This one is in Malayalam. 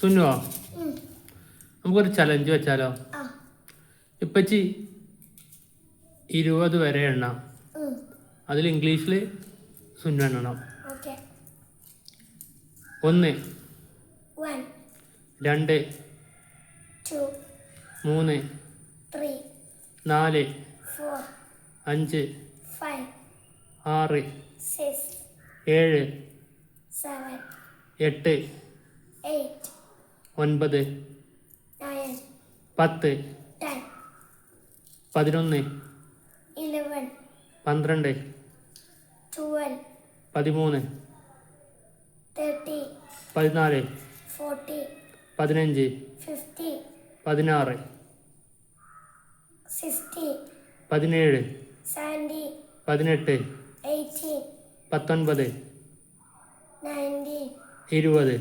സുന്നുവോ നമുക്കൊരു ചലഞ്ച് വെച്ചാലോ? ഇപ്പച്ചി ഇരുപത് വരെ എണ്ണാം. അതിൽ ഇംഗ്ലീഷിൽ സുന്നു എണ്ണണം. ഒന്ന് രണ്ട് മൂന്ന് നാല് അഞ്ച് ആറ് ഏഴ് എട്ട് ഒൻപത് പത്ത് പതിനൊന്ന് പന്ത്രണ്ട് പതിമൂന്ന് പതിനാല് പതിനഞ്ച് പതിനാറ് പതിനേഴ് പതിനെട്ട് പത്തൊൻപത് ഇരുപത്